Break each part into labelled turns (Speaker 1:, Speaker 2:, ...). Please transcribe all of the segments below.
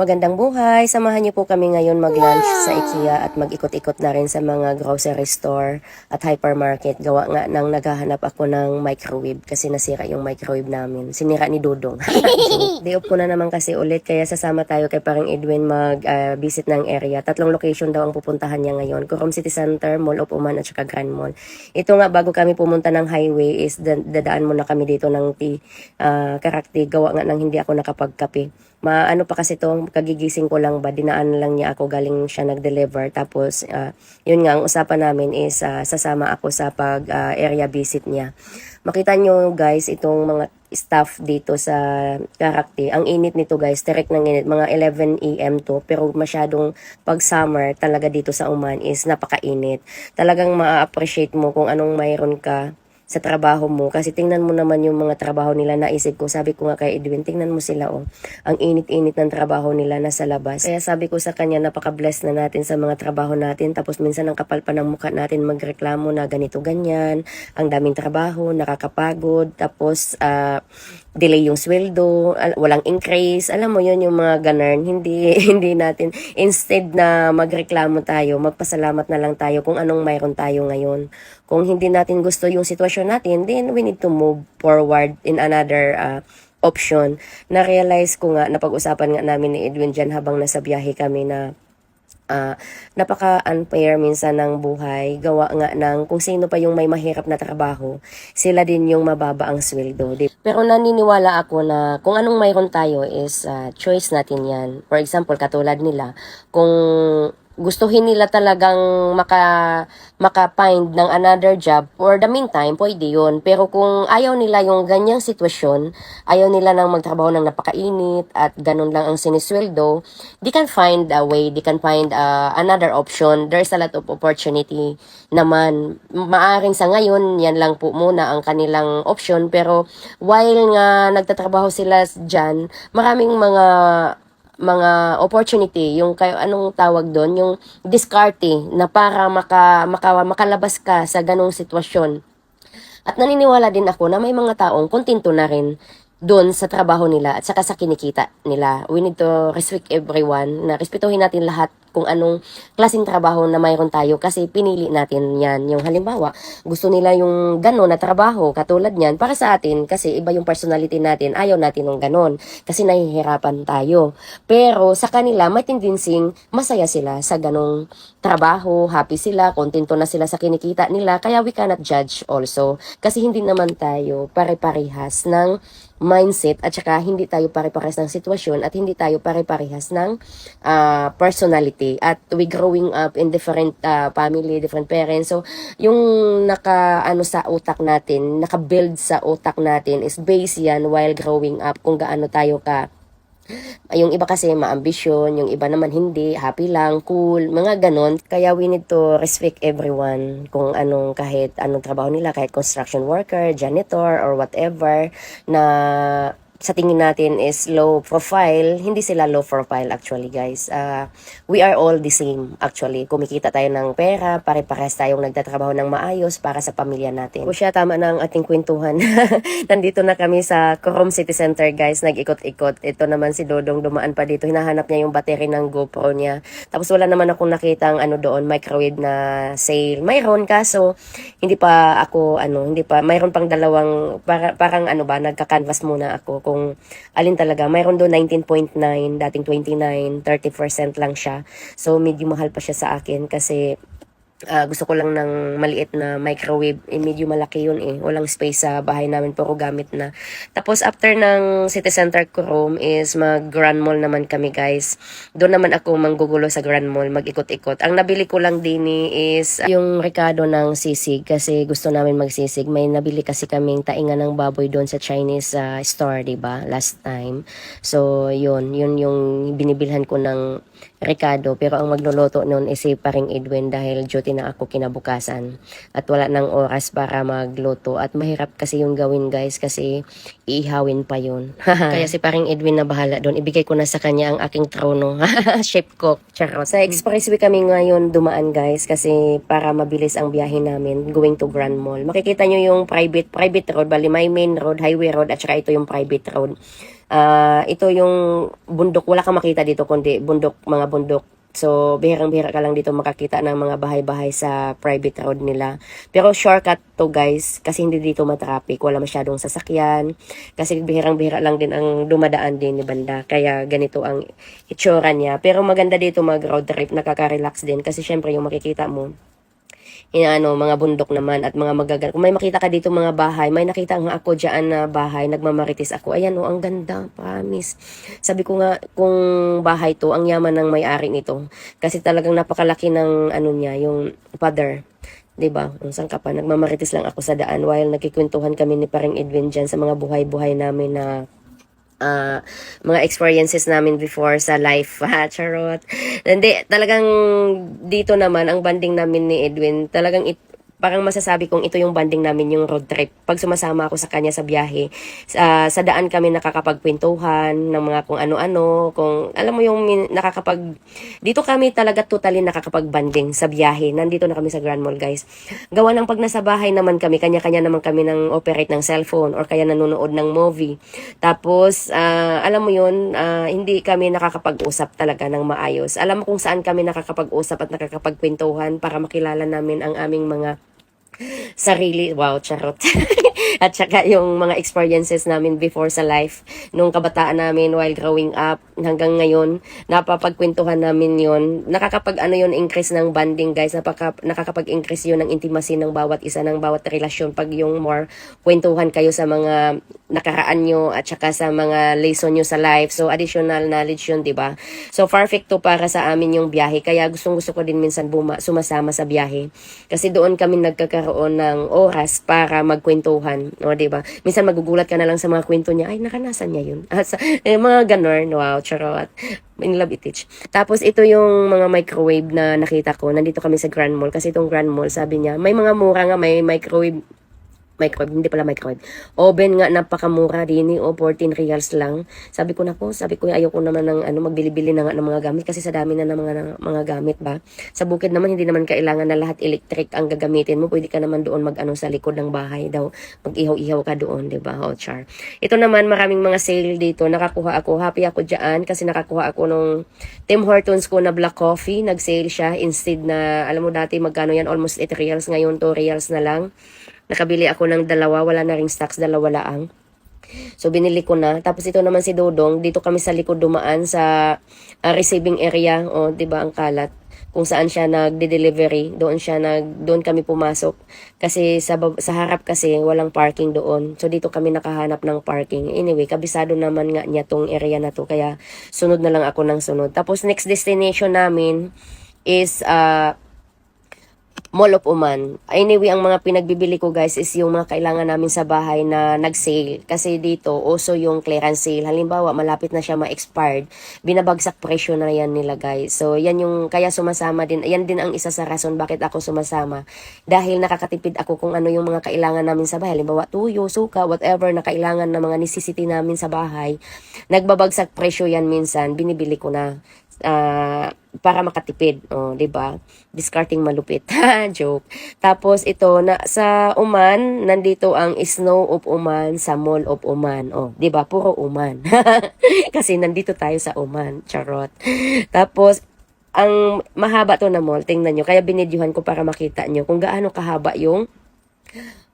Speaker 1: Magandang buhay! Samahan niyo po kami ngayon mag-lunch sa IKEA at mag-ikot-ikot na rin sa mga grocery store at hypermarket. Gawa nga nang naghahanap ako ng microwave kasi nasira yung microwave namin. Sinira ni Dudong. day off ko na naman kasi ulit kaya sasama tayo kay parang Edwin mag-visit ng area. Tatlong location daw ang pupuntahan niya ngayon. Corom City Center, Mall of Oman at saka Grand Mall. Ito nga bago kami pumunta ng highway is da- dadaan muna kami dito ng T uh, Karakti. Gawa nga nang hindi ako nakapagkape maano pa kasi to, kagigising ko lang ba, dinaan lang niya ako, galing siya nag-deliver. Tapos, ah, yun nga, ang usapan namin is ah, sasama ako sa pag ah, area visit niya. Makita nyo guys, itong mga staff dito sa Karakti. Ang init nito guys, direct ng init, mga 11 AM to. Pero masyadong pag summer talaga dito sa Oman is napakainit. Talagang ma-appreciate mo kung anong mayroon ka sa trabaho mo. Kasi tingnan mo naman yung mga trabaho nila naisip ko sabi ko nga kay Edwin tingnan mo sila oh. Ang init-init ng trabaho nila nasa labas. Kaya sabi ko sa kanya napaka-bless na natin sa mga trabaho natin. Tapos minsan ang kapal pa ng mukha natin magreklamo na ganito ganyan. Ang daming trabaho nakakapagod. Tapos ah, delay yung sweldo al- walang increase. Alam mo yun yung mga ganern hindi hindi natin instead na magreklamo tayo magpasalamat na lang tayo kung anong mayroon tayo ngayon. Kung hindi natin gusto yung sitwasyon natin, then we need to move forward in another uh, option. Na-realize ko nga, napag-usapan nga namin ni Edwin dyan habang nasa biyahe kami na ah, napaka-unfair minsan ng buhay. Gawa nga ng kung sino pa yung may mahirap na trabaho, sila din yung mababa ang sweldo. Pero naniniwala ako na kung anong mayroon tayo is ah, choice natin yan. For example, katulad nila, kung gustuhin nila talagang maka maka-find ng another job. For the meantime pwede yun. Pero kung ayaw nila yung ganyang sitwasyon ayaw nila nang magtrabaho ng napakainit at ganun lang ang sinisweldo they can find a way they can find uh, another option. There's a lot of opportunity naman. Maaring sa ngayon yan lang po muna ang kanilang option. Pero while nga nagtatrabaho sila dyan maraming mga mga opportunity, yung kayo anong tawag doon, yung discarding na para maka, maka, makalabas ka sa ganong sitwasyon. At naniniwala din ako na may mga taong kontento na rin doon sa trabaho nila at saka sa kinikita nila. We need to respect everyone, na respetuhin natin lahat kung anong klaseng trabaho na mayroon tayo kasi pinili natin yan. Yung halimbawa, gusto nila yung gano'n na trabaho, katulad niyan, para sa atin, kasi iba yung personality natin, ayaw natin ng gano'n, kasi nahihirapan tayo. Pero sa kanila, may tendencing masaya sila sa ganong trabaho, happy sila, kontento na sila sa kinikita nila, kaya we cannot judge also. Kasi hindi naman tayo pare-parehas ng mindset at saka hindi tayo pare-parehas ng sitwasyon at hindi tayo pare-parehas ng ah, personality at we growing up in different ah, family, different parents. So, yung naka ano sa utak natin, naka-build sa utak natin is based yan while growing up kung gaano tayo ka yung iba kasi maambisyon, yung iba naman hindi, happy lang, cool, mga ganon. Kaya we need to respect everyone kung anong kahit anong trabaho nila, kahit construction worker, janitor, or whatever, na sa tingin natin is low profile, hindi sila low profile actually guys. Uh, we are all the same actually. Kumikita tayo ng pera, pare-parehas tayong nagtatrabaho ng maayos para sa pamilya natin. O siya, tama na ang ating kwentuhan. Nandito na kami sa Corom City Center guys, nag-ikot-ikot. Ito naman si Dodong dumaan pa dito, hinahanap niya yung battery ng GoPro niya. Tapos wala naman akong nakitang ano doon, microwave na sale. Mayroon kaso hindi pa ako ano, hindi pa mayroon pang dalawang para, parang ano ba, nagka-canvas muna ako kung alin talaga. Mayroon doon 19.9, dating 29, 30% lang siya. So medyo mahal pa siya sa akin kasi Ah, gusto ko lang ng maliit na microwave. Eh, medyo malaki yun eh. Walang space sa bahay namin, puro gamit na. Tapos after ng City Center Chrome is mag Grand Mall naman kami guys. Doon naman ako manggugulo sa Grand Mall, mag-ikot-ikot. Ang nabili ko lang din eh, is yung Ricardo ng sisig kasi gusto namin magsisig. May nabili kasi kaming tainga ng baboy doon sa Chinese ah, store, 'di ba? Last time. So, yun, yun yung binibilhan ko ng Ricardo. Pero ang magluluto noon is si paring Edwin dahil duty na ako kinabukasan. At wala nang oras para magluto. At mahirap kasi yung gawin guys kasi iihawin pa yun. Kaya si paring Edwin na bahala doon. Ibigay ko na sa kanya ang aking trono. Chef cook. Charot. Sa expressway kami ngayon dumaan guys kasi para mabilis ang biyahe namin going to Grand Mall. Makikita nyo yung private private road. Bali may main road, highway road at saka ito yung private road Ah, ito yung bundok, wala kang makita dito kundi bundok, mga bundok. So, bihirang-bihira ka lang dito makakita ng mga bahay-bahay sa private road nila. Pero shortcut to guys, kasi hindi dito matraffic, wala masyadong sasakyan. Kasi bihirang-bihira lang din ang dumadaan din ni banda. Kaya ganito ang itsura niya. Pero maganda dito mag road trip, nakaka-relax din. Kasi syempre yung makikita mo, ano, mga bundok naman at mga magagal. Kung may makita ka dito mga bahay, may nakita nga ako dyan na bahay, nagmamaritis ako. Ayan o, ang ganda, promise. Sabi ko nga, kung bahay to, ang yaman ng may-ari nito. Kasi talagang napakalaki ng ano niya, yung father. 'di ba? Kung saan ka pa, lang ako sa daan while nagkikwentuhan kami ni Paring Edwin dyan sa mga buhay-buhay namin na ah, mga experiences namin before sa life, ha, charot. Hindi, talagang dito naman, ang banding namin ni Edwin, talagang it, parang masasabi kong ito yung banding namin yung road trip. Pag sumasama ako sa kanya sa biyahe, sa, sa daan kami nakakapagkwentuhan ng mga kung ano-ano, kung alam mo yung nakakapag, dito kami talaga totally nakakapag-banding sa biyahe. Nandito na kami sa Grand Mall, guys. Gawa ng pag nasa bahay naman kami, kanya-kanya naman kami ng operate ng cellphone or kaya nanonood ng movie. Tapos, ah, alam mo yun, ah, hindi kami nakakapag-usap talaga ng maayos. Alam mo kung saan kami nakakapag-usap at nakakapagkwentuhan para makilala namin ang aming mga sarili, wow, charot. At saka yung mga experiences namin before sa life, nung kabataan namin while growing up, hanggang ngayon, napapagkwentuhan namin yon Nakakapag ano yun, increase ng bonding guys, Napaka, nakakapag-increase yun ng intimacy ng bawat isa, ng bawat relasyon, pag yung more kwentuhan kayo sa mga nakaraan nyo, at saka sa mga lesson nyo sa life. So, additional knowledge yun, di ba? So, perfect to para sa amin yung biyahe. Kaya gustong gusto ko din minsan buma, sumasama sa biyahe. Kasi doon kami nagkakaroon ng oras para magkwentuhan. No, di ba? Minsan magugulat ka na lang sa mga kwento niya, ay, nakanasan niya yun. At sa, eh, mga ganon, wow, charot. In love it teach. Tapos ito yung mga microwave na nakita ko. Nandito kami sa Grand Mall. Kasi itong Grand Mall, sabi niya, may mga mura nga, may microwave microwave, hindi pala microwave. Oven nga, napakamura rin, o 14 reals lang. Sabi ko na po, sabi ko, ayaw ko naman ng ano, magbili-bili na nga ng mga gamit kasi sa dami na ng mga, ng mga gamit ba. Sa bukid naman, hindi naman kailangan na lahat electric ang gagamitin mo. Pwede ka naman doon mag-ano sa likod ng bahay daw. Mag-ihaw-ihaw ka doon, di ba? O, char. Ito naman, maraming mga sale dito. Nakakuha ako. Happy ako dyan kasi nakakuha ako nung Tim Hortons ko na black coffee. Nag-sale siya instead na, alam mo dati magkano yan, almost 8 reals. Ngayon 2 reals na lang. Nakabili ako ng dalawa, wala na ring stocks, dalawa laang. So binili ko na. Tapos ito naman si Dodong, dito kami sa likod dumaan sa ah, receiving area, o 'di ba ang kalat kung saan siya nagde-delivery, doon siya nag doon kami pumasok kasi sa sa harap kasi walang parking doon. So dito kami nakahanap ng parking. Anyway, kabisado naman nga niya tong area na to kaya sunod na lang ako ng sunod. Tapos next destination namin is uh, Mall of Oman. Anyway, ang mga pinagbibili ko guys is yung mga kailangan namin sa bahay na nag-sale. Kasi dito, uso yung clearance sale. Halimbawa, malapit na siya ma-expired. Binabagsak presyo na yan nila guys. So, yan yung, kaya sumasama din. Yan din ang isa sa rason bakit ako sumasama. Dahil nakakatipid ako kung ano yung mga kailangan namin sa bahay. Halimbawa, tuyo, suka, whatever na kailangan ng mga necessity namin sa bahay. Nagbabagsak presyo yan minsan. Binibili ko na ah, para makatipid, oh, 'di ba? Discarding malupit. Joke. Tapos ito na sa Oman, nandito ang Snow of Oman sa Mall of Oman. Oh, 'di ba? Puro Oman. Kasi nandito tayo sa Oman. Charot. Tapos ang mahaba to na mall, tingnan nyo. Kaya binidyuhan ko para makita nyo kung gaano kahaba yung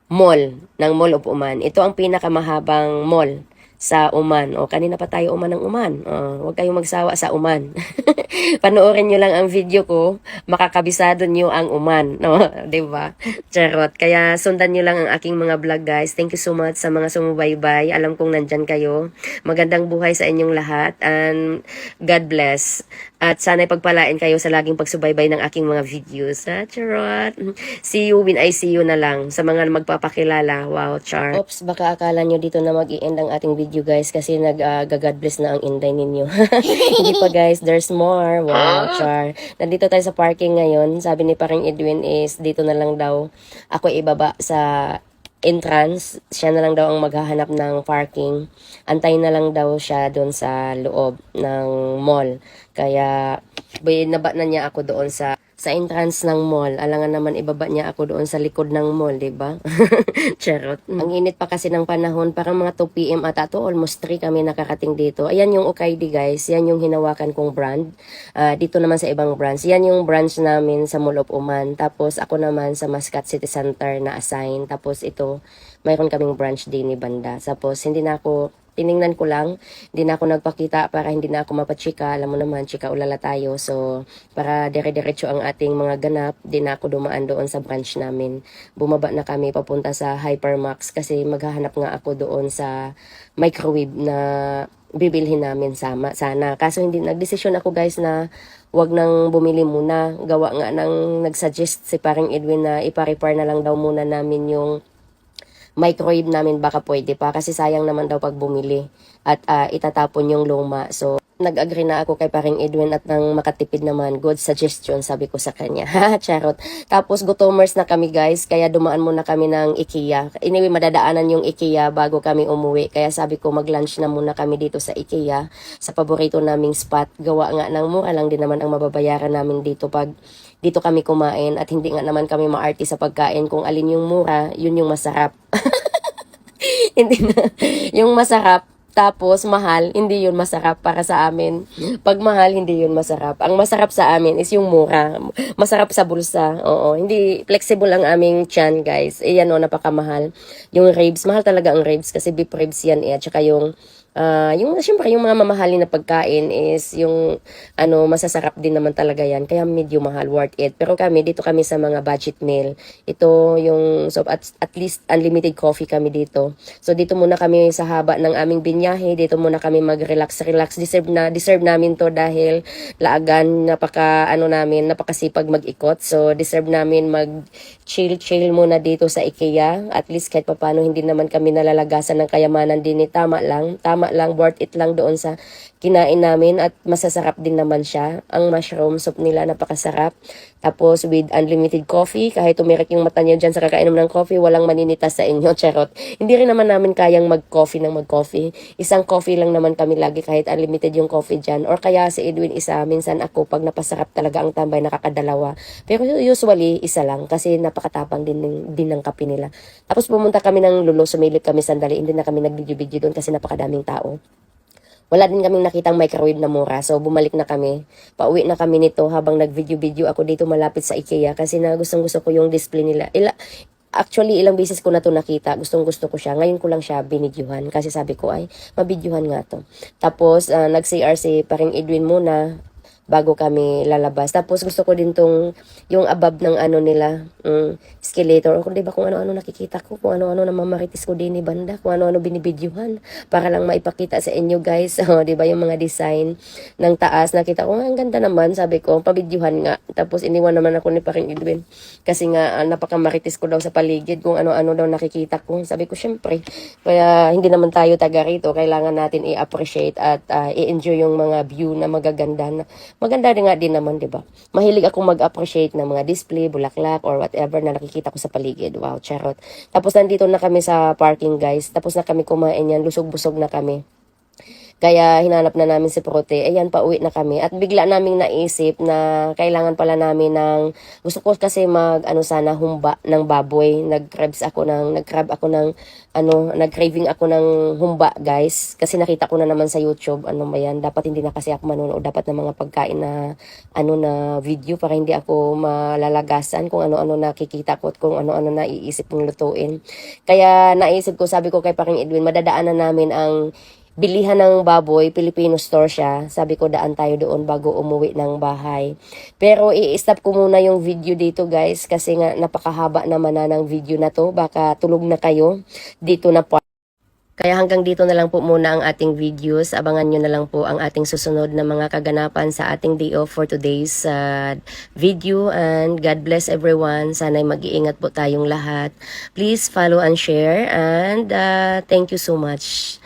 Speaker 1: mall ng Mall of Oman. Ito ang pinakamahabang mall sa Oman. O, kanina pa tayo Oman ng Oman. O, huwag kayong magsawa sa Oman. Panoorin nyo lang ang video ko, makakabisado nyo ang Oman. No? ba? Charot. Kaya sundan nyo lang ang aking mga vlog, guys. Thank you so much sa mga sumubaybay. Alam kong nandyan kayo. Magandang buhay sa inyong lahat. And God bless. At sana'y pagpalain kayo sa laging pagsubaybay ng aking mga videos. Ha? Charot. See you when I see you na lang. Sa mga magpapakilala. Wow, char. Oops, baka akala nyo dito na mag-i-end ang ating video, guys. Kasi nag-God bless na ang inday ninyo. Hindi pa, guys. There's more. Wow, char. Nandito tayo sa parking ngayon. Sabi ni paring Edwin is dito na lang daw ako ibaba sa entrance, siya na lang daw ang maghahanap ng parking. Antay na lang daw siya doon sa loob ng mall. Kaya, binaba na niya ako doon sa sa entrance ng mall. Alangan naman ibaba niya ako doon sa likod ng mall, di ba? Charot. Ang init pa kasi ng panahon, parang mga 2 p.m. ata to, almost 3 kami nakarating dito. Ayan yung Okaidi guys, yan yung hinawakan kong brand. Ah, dito naman sa ibang branch. Yan yung branch namin sa Mall of Oman. Tapos ako naman sa Mascot City Center na assign. Tapos ito, mayroon kaming branch din ni Banda. Tapos hindi na ako tiningnan ko lang, hindi na ako nagpakita para hindi na ako mapachika. Alam mo naman, chika ulala tayo. So, para dire-diretso ang ating mga ganap, di na ako dumaan doon sa branch namin. Bumaba na kami papunta sa Hypermax kasi maghahanap nga ako doon sa microwave na bibilhin namin sama, sana. Kaso hindi, nagdesisyon ako guys na wag nang bumili muna. Gawa nga nang nagsuggest si paring Edwin na ipa-repair na lang daw muna namin yung microwave namin baka pwede pa kasi sayang naman daw pag bumili at ah, itatapon yung luma. So, nag-agree na ako kay paring Edwin at nang makatipid naman, good suggestion sabi ko sa kanya. Ha, charot. Tapos gutomers na kami guys, kaya dumaan muna kami ng IKEA. Anyway, madadaanan yung IKEA bago kami umuwi. Kaya sabi ko mag-lunch na muna kami dito sa IKEA sa paborito naming spot. Gawa nga ng mura lang din naman ang mababayaran namin dito pag dito kami kumain at hindi nga naman kami maarte sa pagkain. Kung alin yung mura, yun yung masarap. hindi na. Yung masarap, tapos mahal, hindi yun masarap para sa amin. Pag mahal, hindi yun masarap. Ang masarap sa amin is yung mura. Masarap sa bulsa. Oo, hindi flexible ang aming chan, guys. Eh, yan o, napakamahal. Yung ribs, mahal talaga ang ribs kasi beef ribs yan eh. At saka yung Ah, yung syempre yung mga mamahalin na pagkain is yung ano masasarap din naman talaga yan. Kaya medyo mahal worth it. Pero kami dito kami sa mga budget meal. Ito yung so at, at least unlimited coffee kami dito. So dito muna kami sa haba ng aming binyahe. Dito muna kami mag relax. Deserve na deserve namin to dahil laagan napaka ano namin napakasipag mag-ikot. So deserve namin mag chill chill muna dito sa IKEA. At least kahit papano hindi naman kami nalalagasan ng kayamanan din tama lang. Tama lang worth it lang doon sa kinain namin at masasarap din naman siya. Ang mushroom soup nila napakasarap. Tapos with unlimited coffee kahit tumirik yung mata niyo dyan sa kakainom ng coffee walang maninitas sa inyo charot. Hindi rin naman namin kayang mag coffee ng mag coffee isang coffee lang naman kami lagi kahit unlimited yung coffee dyan. Or kaya si Edwin isa minsan ako pag napasarap talaga ang tambay nakakadalawa. Pero usually isa lang kasi napakatapang din din ng kape nila. Tapos pumunta kami ng lulo sumilip kami sandali hindi na kami nag-video-video doon kasi napakadaming tao wala din kaming nakitang microwave na mura. So, bumalik na kami. Pauwi na kami nito habang nag-video-video ako dito malapit sa IKEA kasi na gustong gusto ko yung display nila. Ila, actually, ilang beses ko na to nakita. Gustong gusto ko siya. Ngayon ko lang siya binidyuhan kasi sabi ko ay, mabidyuhan nga to. Tapos, uh, nag-CR si paring Edwin muna bago kami lalabas. Tapos gusto ko din tong yung above ng ano nila, um, escalator. O di ba kung ano-ano nakikita ko, kung ano-ano na mamaritis ko din ni banda, kung ano-ano binibidyuhan para lang maipakita sa inyo guys. O, di ba yung mga design ng taas. Nakita ko, "Ah, ang ganda naman, sabi ko, pabidyuhan nga. Tapos iniwan naman ako ni Paring Edwin. Kasi nga, uh, napakamaritis ko daw sa paligid kung ano-ano daw nakikita ko. Sabi ko, syempre, kaya hindi naman tayo taga rito. Kailangan natin i-appreciate at uh, i-enjoy yung mga view na magaganda na maganda rin nga din naman, di ba? Mahilig akong mag-appreciate ng mga display, bulaklak, or whatever na nakikita ko sa paligid. Wow, charot. Tapos nandito na kami sa parking, guys. Tapos na kami kumain yan. Lusog-busog na kami. Kaya hinanap na namin si Prote. Ayan, pauwi na kami. At bigla naming naisip na kailangan pala namin ng... Gusto ko kasi mag, ano sana, humba ng baboy. Nag-crabs ako ng... Nag-crab ako ng... Ano, nag-craving ako ng humba, guys. Kasi nakita ko na naman sa YouTube. Ano ba yan? Dapat hindi na kasi ako manonood. Dapat na mga pagkain na... Ano na video para hindi ako malalagasan kung ano-ano nakikita ko at kung ano-ano naiisip kong lutuin. Kaya naisip ko, sabi ko kay Paring Edwin, madadaanan namin ang bilihan ng baboy, Filipino store siya. Sabi ko daan tayo doon bago umuwi ng bahay. Pero i-stop ko muna yung video dito guys kasi nga napakahaba naman na ng video na to. Baka tulog na kayo dito na part. Kaya hanggang dito na lang po muna ang ating videos. Abangan nyo na lang po ang ating susunod na mga kaganapan sa ating day off for today's uh, video. And God bless everyone. Sana'y mag-iingat po tayong lahat. Please follow and share. And uh, thank you so much.